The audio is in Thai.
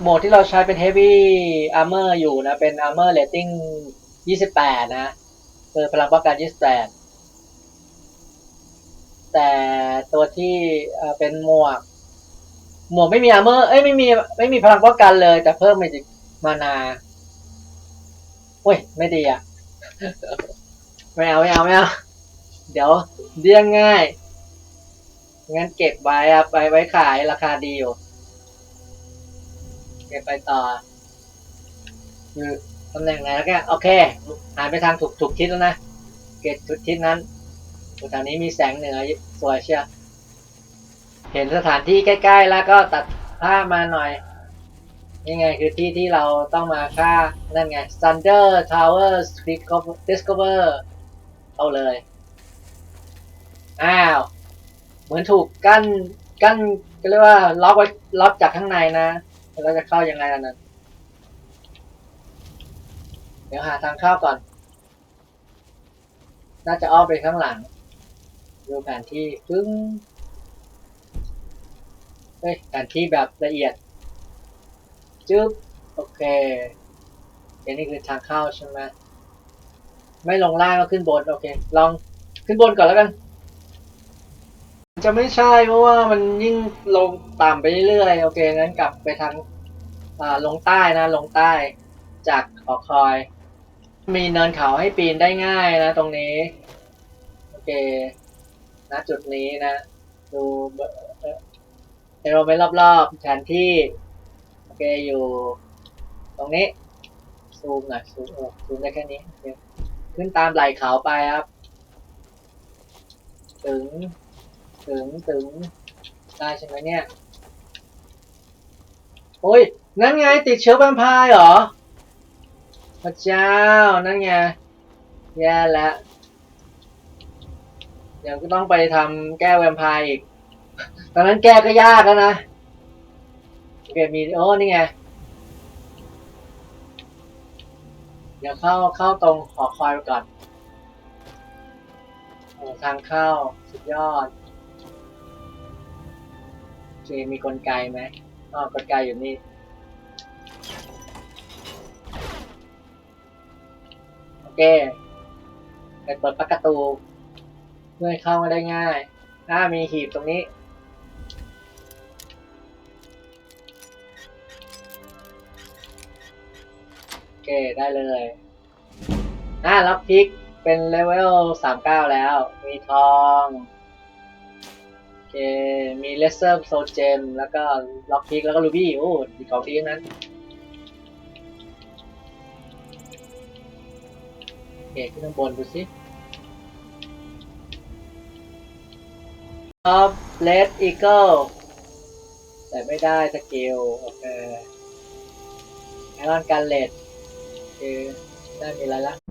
โหมดที่เราใช้เป็น heavy armor อยู่นะ เป็น armor rating 28 นะคือพลังป้องกัน 28 แต่ตัวที่เป็นหมวก หมวกไม่มี armor เอ้ยไม่มีไม่มีพลังป้องกันเลย แต่เพิ่มมาจิมานาโอ้ย ไม่ดีอะไม่เอาไม่เอาไม่เอาเดี๋ยวเดี้ยงง่าย งั้นเก็บไว้อะไปไว้ขายราคาดีอยู่ ไปต่อคือตำแหน่งไหนแล้วแกโอเคหันไปทางถูกถูกทิศแล้วนะ เกตทุกทิศนั้นแถวนี้มีแสงเหนือสวยเชียวเห็นสถานที่ใกล้ ๆ แล้วก็ตัดภาพมาหน่อยนี่ไงคือที่ที่เราต้องมาฆ่า นั่นไง Thunder towers Discover เอาเลย อ้าว เหมือนถูกกั้นกั้นก็เรียกว่าล็อกไว้ล็อกจากข้างในนะ แล้วเราจะเข้ายังไงล่ะนั้นเดี๋ยวหาทางเข้าก่อน น่าจะอ้อมไปข้างหลัง ดูแผนที่ปึ้งเฮ้ยแผนที่แบบละเอียด จึ๊บ โอเคเดี๋ยวนี่คือทางเข้าใช่ไหม ไม่ลงล่างก็ขึ้นบน โอเค ลองขึ้นบนก่อนแล้วกัน จะไม่ใช่เพราะว่ามันยิ่งลงต่ำไปเรื่อยๆโอเคงั้นกลับไปทางลงใต้นะลงใต้จากหอคอย มีเนินเขาให้ปีนได้ง่ายนะตรงนี้ โอเคณจุดนี้นะ ดูเอร์เอ่อเอโรเมนรอบๆแผนที่ โอเคอยู่ ตรงนี้ซูมหน่อยซูมเออซูมได้แค่นี้ ขึ้นตามไหล่เขาไปครับ ถึง ถึงถึงได้ใช่ไหมเนี่ย โอ้ย นั่นไงติดเชื้อแวมไพร์เหรอ พระเจ้า นั่นไง แย่แล้วเดี๋ยวก็ต้องไปทำแก้แวมไพร์อีก ตอนนั้นแก้ก็ยากแล้วนะ โอเค มี โอ้ นี่ไง เดี๋ยวเข้าเข้าตรงหอคอยไปก่อน ทางเข้า สุดยอด เคมีกลไกไหมอ๋อกลไกอยู่นี่โอเคไปเปิดประตูเพื่อเข้ามาได้ง่ายถ้ามีหีบตรงนี้โอเคได้เลยอ่าล็อกพิกเป็นเลเวลสามเก้าแล้ว มีทอง มีเลเซอร์โซเจมแล้วก็ล็อกพิกแล้วก็รูบี้โอ้ดีของดีนั้นโอเคขึ้นข้างบนดูสิออฟเลดอีเกิลแต่ไม่ได้สกิลโอเคไอรอนการเลดโอได้มีอะไรละ